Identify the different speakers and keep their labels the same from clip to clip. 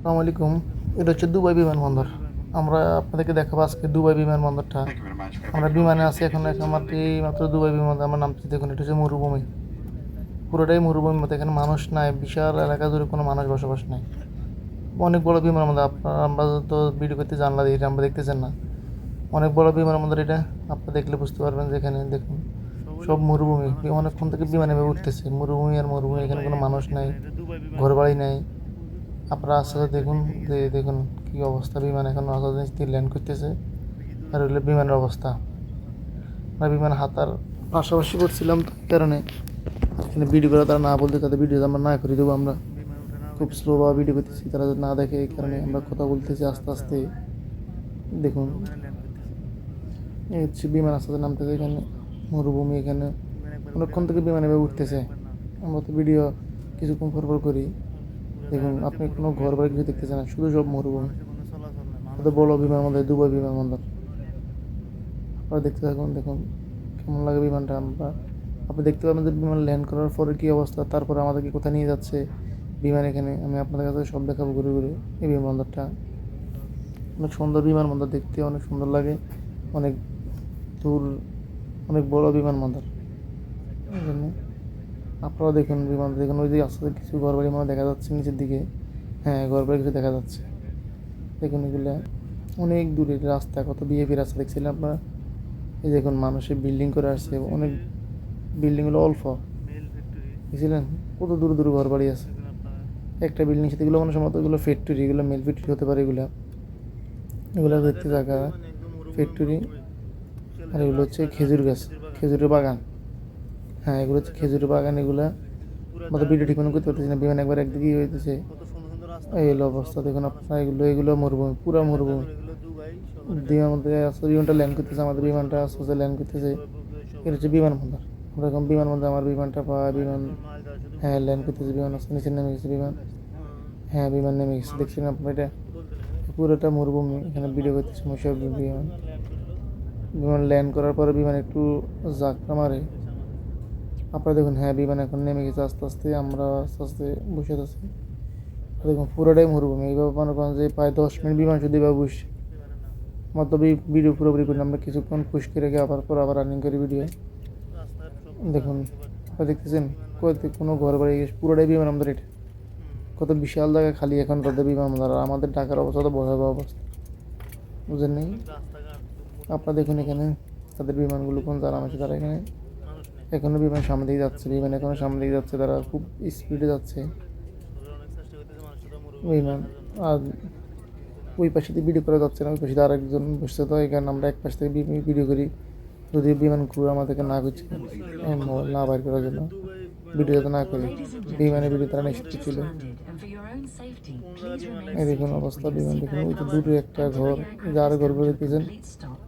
Speaker 1: আসসালামু আলাইকুম। এটা হচ্ছে দুবাই বিমানবন্দর। আমরা আপনাদেরকে দেখাবো আজকে দুবাই বিমানবন্দরটা। আমরা বিমানে আছি এখন আমার এই মাত্র দুবাই বিমানবন্দর। আমার নাম দেখুন এটা হচ্ছে মরুভূমি। পুরোটাই মরুভূমির মতো। এখানে মানুষ নাই বিশাল এলাকা জুড়ে কোনো মানুষ বসবাস নাই। অনেক বড় বিমানবন্দর। আপনারা আমরা তো ভিডিও করতে জানলা দিয়ে আমরা দেখতেছেন না। অনেক বড় বিমানবন্দর এটা। আপনারা দেখলে বুঝতে পারবেন যে এখানে দেখুন সব মরুভূমি। অনেকক্ষণ থেকে বিমানে উঠতেছে। মরুভূমি আর মরুভূমি এখানে কোনো মানুষ নাই ঘর বাড়ি নাই। আপনারা আস্তে আস্তে দেখুন যে দেখুন কী অবস্থা। বিমান এখন আস্তে স্থির ল্যান্ড করতেছে। আর হইল বিমানের অবস্থা। আমরা বিমান হাতার পাশাপাশি করছিলাম তো কারণে। এখানে ভিডিও করা তারা না বলতে, তাদের ভিডিও আমরা না করে দেবো আমরা। খুব স্লোভাবে ভিডিও করতেছি, তারা যদি না দেখে এই কারণে আমরা কথা বলতেছি আস্তে আস্তে। দেখুন। এই হচ্ছে বিমান আস্তে আস্তে নামতেছে এখানে, মরুভূমি এখানে। অনেকক্ষণ থেকে বিমান উঠতেছে। আমরা তো ভিডিও কিছুক্ষণ পর করি। দেখুন আপনি কোনো ঘর বাড়ি কিছু দেখতেছেন না শুধু সব মরুভূমি। কত বড় বিমানবন্দর দুবাই বিমানবন্দর। আপনারা দেখতে থাকুন দেখুন কেমন লাগে বিমানটা। আমরা আপনি দেখতে পাবেন যে বিমান ল্যান্ড করার পরে কী অবস্থা তারপরে আমাদেরকে কোথায় নিয়ে যাচ্ছে বিমান এখানে। আমি আপনাদের কাছে সব দেখাবো ঘুরে ঘুরে এই বিমানবন্দরটা। অনেক সুন্দর বিমানবন্দর দেখতে অনেক সুন্দর লাগে অনেক দূর অনেক বড় বিমানবন্দর। এই জন্য আপনারা দেখুন বিমান দেখুন, ওই যে আস্তে কিছু ঘর বাড়ি মানে দেখা যাচ্ছে নিচের দিকে। হ্যাঁ ঘর বাড়ি কিছু দেখা যাচ্ছে। দেখুন এগুলো অনেক দূরে রাস্তা, কত বিএপি রাস্তা দেখছিলেন আপনারা? এই দেখুন, মানুষের বিল্ডিং করে আসছে, অনেক বিল্ডিংগুলো অল্প। দেখছিলেন? কত দূর দূর ঘর বাড়ি আছে। একটা বিল্ডিং সাথে এগুলো মানুষের মতো, এগুলো ফ্যাক্টরি এগুলো মিল ফ্যাক্টরি হতে পারে এগুলো। এগুলো দেখতে থাকা ফ্যাক্টরি আর এগুলো হচ্ছে খেজুর গাছ, খেজুরের বাগান। হ্যাঁ এগুলো হচ্ছে খেজুরের বাগান, এগুলো। আমাদের ভিডিও ঠিক মনে করতে পারতেছি না। বিমান একবার একদিকেই হইতেছে। এই হলো অবস্থা, দেখুন আপনারা এগুলো এগুলো মরুভূমি, পুরা মরুভূমি। বিমান মধ্যে আসতে বিমানটা ল্যান্ড করতেছে, আমাদের বিমানটা আস্তে ল্যান্ড করতেছে। এটা হচ্ছে বিমানবন্দর আমরা এখন বিমানবন্দর আমার বিমানটা পা বিমান হ্যাঁ ল্যান্ড করতেছে, বিমান আসতে নিচে নেমে গেছে বিমান। হ্যাঁ বিমান নেমে গেছে, দেখছেন আপনারা এটা? পুরোটা মরুভূমি, এখানে ভিডিও করতে সমস্যা বিমান। বিমান ল্যান্ড করার পরে বিমান একটু জাকটা মারে। আপনারা দেখুন হ্যাঁ বিমান এখন নেমে গেছে আস্তে আস্তে, আমরা আস্তে আস্তে বসে আছি। দেখুন, পুরোটাই মরুভূমি। এইভাবে মনে করেন যে প্রায় দশ মিনিট বিমান শুধু এভাবে বসে আমার তো বি- ভিডিও পুরোপুরি করি আমরা কিছুক্ষণ পুষ্কে রেখে আবার পর আবার রানিং করি ভিডিও দেখুন, আপনারা দেখতেছেন? কোনো ঘর বাড়ি পুরোটাই বিমান আমাদের এটা। কত বিশাল জায়গা খালি এখন তাদের বিমান আর আমাদের ঢাকার অবস্থা তো ভয়াবহ অবস্থা। বুঝেন নেই? আপনারা দেখুন এখানে, তাদের বিমানগুলো কোন যারা আছে তারা এখানে এখনও বিমান সামনে দিকে যাচ্ছে বিমান এখনও সামনে দিকে যাচ্ছে, তারা খুব স্পিডে যাচ্ছে। বিমান আর ওই পাশে দিয়ে ভিডিও করা যাচ্ছে না, ওই পাশে দিয়ে আরেকজন বসছে, তো এখানে আমরা এক পাশ থেকে ভিডিও করি যদি বিমান ক্রু আমাদেরকে না করছে না বাইর করার জন্য ভিডিও যাতে না করি। বিমানে ভিডিও তারা নিশ্চিত ছিল। এই দেখুন অবস্থা, বিমান দেখুন, ওই তো দূরে একটা ঘর, যার ঘর আরও ঘরগুলো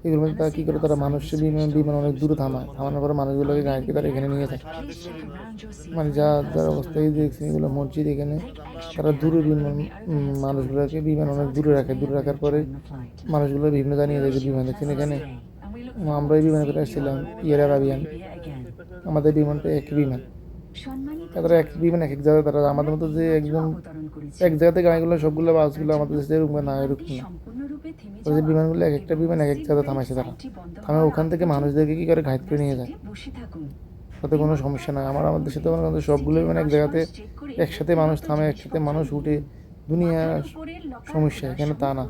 Speaker 1: দেখতেছেন এগুলো মধ্যে তারা কী করে? তারা মানুষের বিমান বিমান অনেক দূরে থামায়। থামানোর পরে মানুষগুলোকে গাড়িকে তারা এখানে নিয়ে যায়। মানে যা, যার অবস্থা এই দেখছি এগুলো মসজিদ এখানে। তারা দূরে বিমান মানুষগুলোকে বিমান অনেক দূরে রাখে। দূরে রাখার পরে মানুষগুলো বিভিন্ন জানিয়ে যায় যে বিমান দেখছেন এখানে। আমরা এই বিমানে করে আসছিলাম, ইয়ার আরাবিয়ান। আমাদের বিমানটা এক বিমান। তারা এক বিমান, এক এক জায়গায় তারা আমাদের মতো যে একজন এক জায়গাতে গাড়িগুলো, সবগুলো বাসগুলো আমাদের দেশে এরকম না এরকম না। যে বিমানগুলো এক একটা বিমান এক এক জায়গায় থামাইছে তারা থামে ওখান থেকে মানুষদেরকে কী করে ঘাইত করে নিয়ে যায়? তাতে কোনো সমস্যা নাই। আমার আমাদের তো মনে সবগুলো মানে এক জায়গাতে একসাথে মানুষ থামে একসাথে মানুষ উঠে দুনিয়া সমস্যা। এখানে তা না।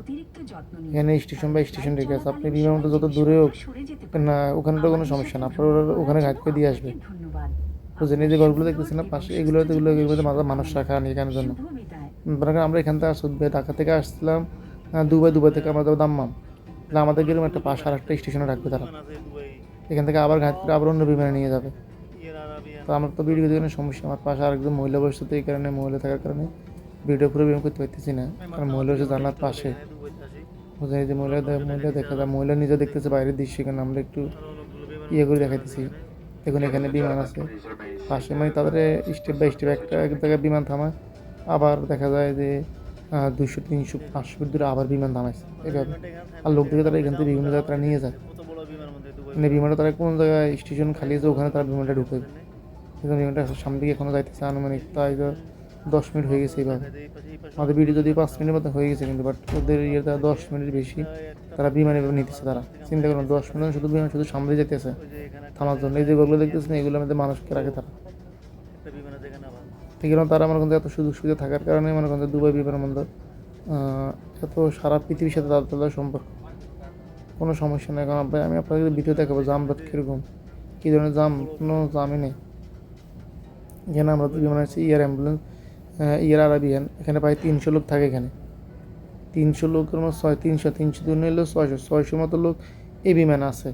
Speaker 1: এখানে স্টেশন বা স্টেশন রেখে আছে। আপনি বিমানটা যত দূরে হোক না ওখানে তো কোনো সমস্যা না। আপনার ওরা ওখানে ঘাট করে দিয়ে আসবে। বুঝলেন এই যে ঘরগুলো দেখতেছেন না পাশে এগুলো এগুলো এগুলোতে মানুষ রাখা নেই এখানের জন্য। আমরা এখান থেকে আসছি ঢাকা থেকে আসছিলাম। দুবাই দুবাই থেকে আমরা যাব দাম্মাম। তাহলে আমাদের এরকম একটা পাশে আর একটা স্টেশনে রাখবে তারা এখান থেকে আবার ঘাট আবার অন্য বিমানে নিয়ে যাবে। তো আমার তো ভিডিও দেখে সমস্যা, আমার পাশে আরেকজন মহিলা বসছে তো এই কারণে, মহিলা থাকার কারণে ভিডিও পুরো বিম করতে পারতেছি না। কারণ মহিলা হচ্ছে জানলার পাশে। যে মহিলা মহিলা দেখা যায়, মহিলা নিজে দেখতেছে বাইরের দৃশ্য, এখানে আমরা একটু ইয়ে করে দেখাইতেছি। দেখুন এখানে বিমান আছে। পাশে মানে তাদের স্টেপ বাই স্টেপ একটা এক জায়গায় বিমান থামায়। আবার দেখা যায় যে দুশো তিনশো, পাঁচশো ফুট দূরে আবার বিমান থামাইছে এভাবে আর লোক দেখে তারা এখান থেকে বিভিন্ন জায়গায় তারা নিয়ে যায়। মানে বিমানটা তারা কোন জায়গায় স্টেশন খালি আছে, ওখানে তারা বিমানটা ঢুকে এখানে বিমানটা সামনে দিকে এখনও যাইতেছে, আনুমানিক তাই দশ মিনিট হয়ে গেছে এইভাবে। আমাদের ভিডিও যদি পাঁচ মিনিটের মতো হয়ে গেছে কিন্তু বাট ওদের ইয়ে তারা দশ মিনিট বেশি তারা বিমানে নিতেছে তারা। চিন্তা করুন, দশ মিনিট শুধু বিমান শুধু সামনে যেতেছে থামার জন্য। এই যেগুলো দেখতেছেন এগুলোর মধ্যে মানুষকে রাখে তারা। ঠিক আছে তারা মনে করেন এত সুযোগ সুবিধা থাকার কারণে মনে করেন দুবাই বিমানবন্দর এত সারা পৃথিবীর সাথে তাদের তাদের সম্পর্ক। কোনো সমস্যা নেই। কারণ আমি আপনাদের ভিডিও দেখাবো জামরাত কীরকম, কী ধরনের জাম, কোনো জামই নেই। এখানে আমরা বিমান আছে ইয়ার অ্যাম্বুলেন্স ইয়ার আরাবিয়ান। এখানে প্রায় তিনশো লোক থাকে এখানে। তিনশো লোকের মতো ছয় তিনশো তিনশো দুই হলো ছয়শো ছয়শো মতো লোক এই বিমানে আছে।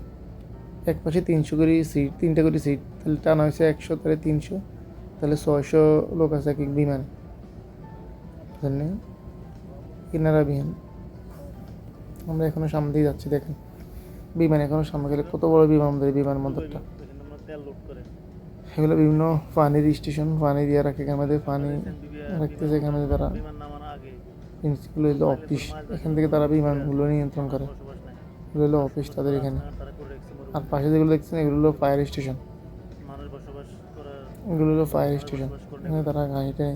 Speaker 1: এক পাশে তিনশো করে সিট, তিনটা করে সিট, তাহলে টানা হয়েছে একশো, তাহলে তিনশো। তাহলে ছয়শো লোক আছে এক এক বিমানে। বুঝলেন? কিনারা বিমান। আমরা এখনও সামনে দিয়ে যাচ্ছি, দেখেন। বিমান এখনও সামনে গেলে কত বড় বিমান আমাদের বিমানবন্দরটা এগুলো বিভিন্ন পানির স্টেশন পানি দিয়ে রাখে, এখানে আমাদের পানি রাখতেছে, এখানে তারা প্রিন্সিপাল হইল অফিস এখান থেকে তারা বিমানগুলো নিয়ন্ত্রণ করে। এগুলো হলো অফিস তাদের এখানে। আর পাশে যেগুলো দেখছেন, এগুলো হলো ফায়ার স্টেশন এগুলো হলো ফায়ার স্টেশন এখানে তারা গাড়িতে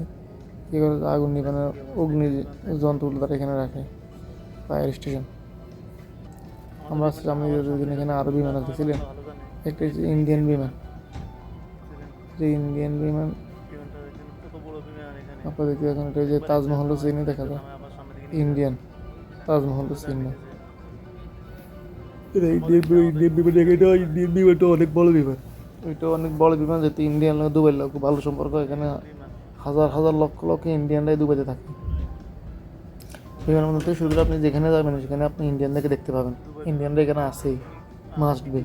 Speaker 1: কী করে আগুন নিবানোর অগ্নি যন্ত্রগুলো তারা এখানে রাখে। ফায়ার স্টেশন আমরা সামনে দিন এখানে আরও বিমান দেখছিলেন একটা হচ্ছে ইন্ডিয়ান বিমান। যে ইন্ডিয়ান বিমান আপনাদের দেখতে এখন এটা যে তাজমহল চিহ্ন দেখা যায়। ইন্ডিয়ান তাজমহল চিহ্ন। এটা ইন্ডিয়ান ইন্ডিয়ান বিমান এটা ইন্ডিয়ান বিমানটা অনেক বড় বিমান। ওইটা অনেক বড় বিমান যেহেতু ইন্ডিয়ান লোক, দুবাইয়ের লোক ভালো সম্পর্ক, এখানে হাজার হাজার লক্ষ লক্ষ ইন্ডিয়ানরাই দুবাইতে থাকে। বিমানবন্দর থেকে শুরু করে আপনি যেখানে যাবেন, সেখানে আপনি ইন্ডিয়ানদেরকে দেখতে পাবেন। ইন্ডিয়ানরা এখানে আছেই মাস্ট বি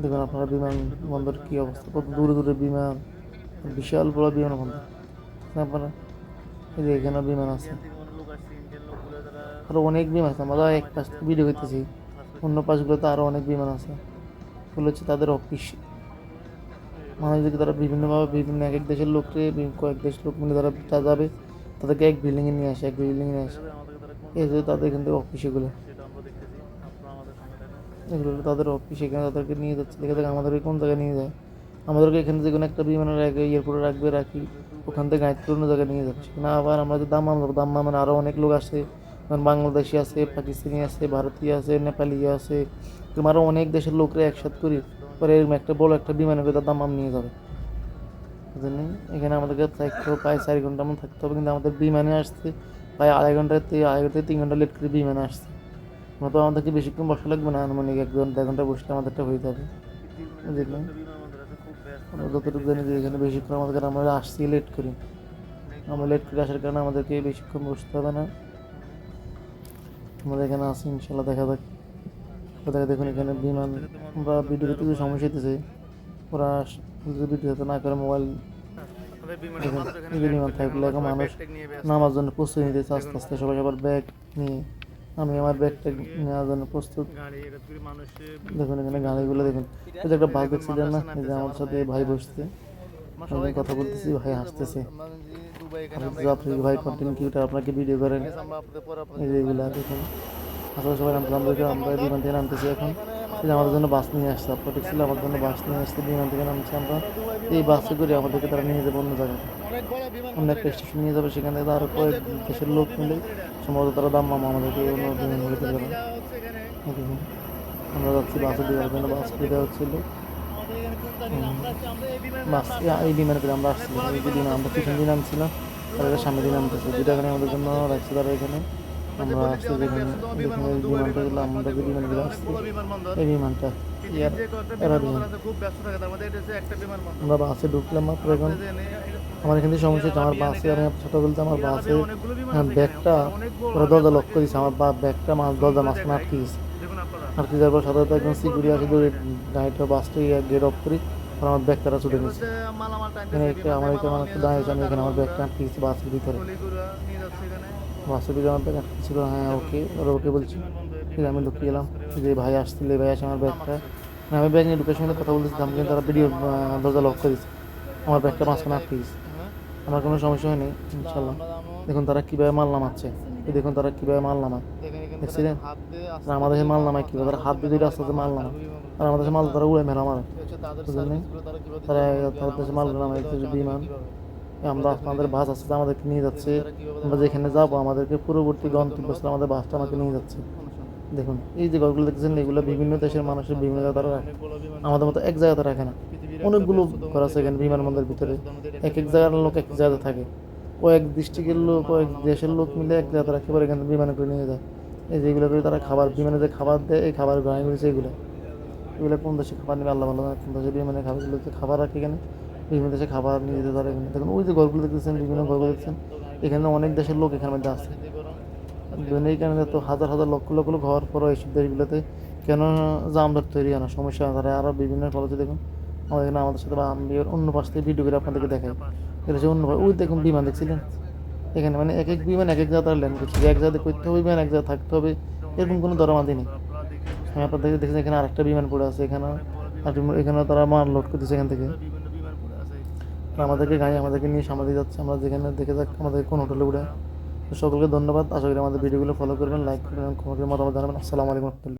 Speaker 1: দেখুন আপনারা বিমানবন্দর কী অবস্থা, কত দূরে দূরে বিমান, বিশাল বড় বিমানবন্দর। আপনারা, এই যে এখানে বিমান আছে। আরও অনেক বিমান আছে, আমরা এক পাশ থেকে ভিডিও করতেছি। অন্য পাশগুলোতে আরও অনেক বিমান আছে। এগুলো হচ্ছে তাদের অফিস মানুষদেরকে তারা বিভিন্নভাবে বিভিন্ন এক এক দেশের লোককে কয়েক দেশ লোক মিলে তারা যাবে, তাদেরকে এক বিল্ডিংয়ে নিয়ে আসে, এক বিল্ডিংয়ে নিয়ে আসে। এই তাদের এখান থেকে অফিস এগুলো এগুলো তাদের অফিস এখানে তাদেরকে নিয়ে যাচ্ছে। দেখে দেখে আমাদেরকে কোন জায়গায় নিয়ে যায়। আমাদেরকে এখানে যে কোনো একটা বিমানের এয়ারপোর্টে রাখবে, রাখি, ওখান থেকে গাড়িতে অন্য জায়গায় নিয়ে যাচ্ছে। না আবার আমরা যে দাম আমরা দাম মানে আরও অনেক লোক আসে। বাংলাদেশি আছে, পাকিস্তানি আছে, ভারতীয় আছে, নেপালি আছে। আরও অনেক দেশের লোকরা একসাথে করি পরে এরকম একটা বড় একটা বিমানে করে দাম নিয়ে যাবে। বুঝলেন? এখানে আমাদেরকে থাকতে হবে প্রায় চার ঘণ্টা মতো থাকতে হবে, কিন্তু আমাদের বিমানে আসতে প্রায় আড়াই ঘণ্টা আড়াই ঘণ্টা তিন ঘণ্টা লেট করে বিমানে আসছে আমরা তো আমাদেরকে বেশিক্ষণ বসা লাগবে না, আনুমানিক এক ঘণ্টা এক ঘণ্টা বসলে আমাদেরটা হয়ে যাবে। আমরা যতটুকু জানি যে এখানে বেশিক্ষণ আমাদের আমরা আসছি লেট করি। আমরা লেট করে আসার কারণে আমাদেরকে বেশিক্ষণ বসতে হবে না। আমাদের এখানে আসি ইনশাল্লাহ দেখা যাক। দেখা দেখুন এখানে বিমান আমরা ভিডিও করতে যে সমস্যা হইতেছে। ওরা ভিডিও হতে না করে মোবাইল বিমান থাকলে এখন মানুষ নামার জন্য প্রস্তুতি নিতেছে আস্তে আস্তে সবাই সবার ব্যাগ নিয়ে আমি আমার ব্যাগটা নেওয়ার জন্য প্রস্তুত। দেখুন এখানে গাড়িগুলো দেখুন যে একটা বাস দেখছিলেন না এই যে আমার সাথে ভাই বসছে। আমি কথা বলতেছি ভাই হাসতেছে। আপনি ভাই কন্টেন্ট কিউটার আপনাকে ভিডিও করেন। এই দেখুন। আসলে সবাই নামতে আমরা বিমান থেকে নামতেছি এখন। আমাদের জন্য বাস নিয়ে আসছে, আপনার দেখছিল আমার জন্য বাস নিয়ে আসছে, বিমান থেকে নামছি আমরা। এই বাসে করে আমাদেরকে তারা নিয়ে যাবে অন্য জায়গায়। অন্য একটা স্টেশন নিয়ে যাবে, সেখান থেকে আরও কয়েক দেশের লোক মিলে সম্ভবত তারা দাম মামা আমাদেরকে অন্য বিমান নিতে যাবে আমরা যাচ্ছি বাসে দেওয়ার জন্য, বাস করে দেওয়া হচ্ছিল। বাস এই বিমানে করে আমরা আসছিলাম। এই আমরা পিছন দিয়ে নামছিলাম, তারা সামনে দিয়ে নামতেছে। দুটা এখানে আমাদের জন্য রাখছে তারা এখানে। আমরা যেখানে যেখানে এই বিমানটা আমরা বাসে ঢুকলাম মাত্র এখন। আমার এখান থেকে সমস্যা আমার বাসে আমি ছোটো বলতে আমার বাসে হ্যাঁ, ব্যাগটা ওরা দরজা লক করে আমার ব্যাগটা মাছ দরজা মাঝখানে আটকে গেছে আটকে যাওয়ার পর সাধারণত একজন সিকিউরিটি আসে ধরে গাড়িটা গেট অফ করি আর আমার ব্যাগ তারা ছুটে নিচ্ছে এখানে একটা আমার এখানে আমার দাঁড়িয়েছে আমি এখানে আমার ব্যাগটা আটকে গেছি বাসের ভিতরে। ভিতরে আমার ব্যাগ ছিল হ্যাঁ ওকে ওরা ওকে বলছি। আমি ঢুকে গেলাম যে ভাই আসছিল ভাই আসে আমার ব্যাগটা। আমি ব্যাগ নিয়ে ঢুকে সঙ্গে কথা বলতেছিলাম কিন্তু তারা ভিডিও দরজা লক করে দিচ্ছে আমার ব্যাগটা মাঝখানে আটকে গেছে। আমার কোনো সমস্যা হয়নি ইনশাল্লাহ দেখুন তারা কীভাবে মাল নামাচ্ছে। দেখুন তারা কীভাবে মাল নামায়। দেখছিলেন? আমাদের দেশে মাল নামায় কীভাবে? তারা হাত দিয়ে আস্তে আস্তে মাল নামায়। আর আমাদের মাল তারা উড়ে মেলা মারে তারা, তাদের মাল নামায় হচ্ছে বিমান। আমরা আমাদের বাস আসছে আমাদেরকে নিয়ে যাচ্ছে। আমরা যেখানে যাব আমাদেরকে পূর্ববর্তী গন্তব্যস্থলে আমাদের বাসটা আমাকে নিয়ে যাচ্ছে। দেখুন, এই যে ঘরগুলো দেখছেন এগুলো বিভিন্ন দেশের মানুষের বিভিন্ন জায়গায় তারা রাখে। আমাদের মতো এক জায়গাতে রাখে না। অনেকগুলো ঘর আছে এখানে বিমানবন্দরের ভিতরে। এক এক জায়গার লোক এক জায়গাতে থাকে। কয়েক ডিস্ট্রিক্টের লোক, কয়েক দেশের লোক মিলে এক জায়গাতে রাখে, পরে এখানে বিমানে করে নিয়ে যায়। এই যেগুলো করে তারা খাবার, বিমানে যে খাবার দেয়, এই খাবার গ্রহণ করেছে এগুলো। এগুলো কোন দেশে খাবার নেবে? আল্লাহ ভালো। কোন দেশে বিমানে খাবারগুলো খাবার রাখে এখানে? বিভিন্ন দেশে খাবার নিয়ে যেতে এখানে দেখুন ওই যে ঘরগুলো দেখতেছেন, বিভিন্ন ঘরগুলো দেখছেন এখানে অনেক দেশের লোক এখানে মধ্যে আছে বিভিন্ন এখানে তো হাজার হাজার লক্ষ লক্ষ লোক হওয়ার পরও এইসব দেশগুলোতে কেন জামদার তৈরি হয় না? সমস্যা তারা আরও বিভিন্ন ফলতে দেখুন, আমাদের এখানে আমাদের সাথে বা আমি অন্য পাশ থেকে ভিডিও করে আপনাদেরকে দেখাই। এটা হচ্ছে অন্য ওই দেখুন বিমান দেখছিলেন? এখানে মানে এক এক বিমান এক এক জায়গায় তারা ল্যান্ড করছে। এক জায়গায় করতে হবে, বিমান এক জায়গায় থাকতে হবে, এরকম কোনো দরমাদি নেই। আমি আপনাদের দেখেছি, এখানে আরেকটা বিমান পড়ে আছে এখানে আর এখানে তারা মাল লোড করতেছে এখান থেকে। আমাদেরকে গাড়ি আমাদেরকে নিয়ে সামাদি যাচ্ছে। আমরা যেখানে দেখে যাক আমাদের কোন হোটেলে উঠে। সকলকে ধন্যবাদ। আশা করি আমাদের ভিডিওগুলো ফলো করবেন লাইক করবেন মতামত জানাবেন। আসসালামু আলাইকুম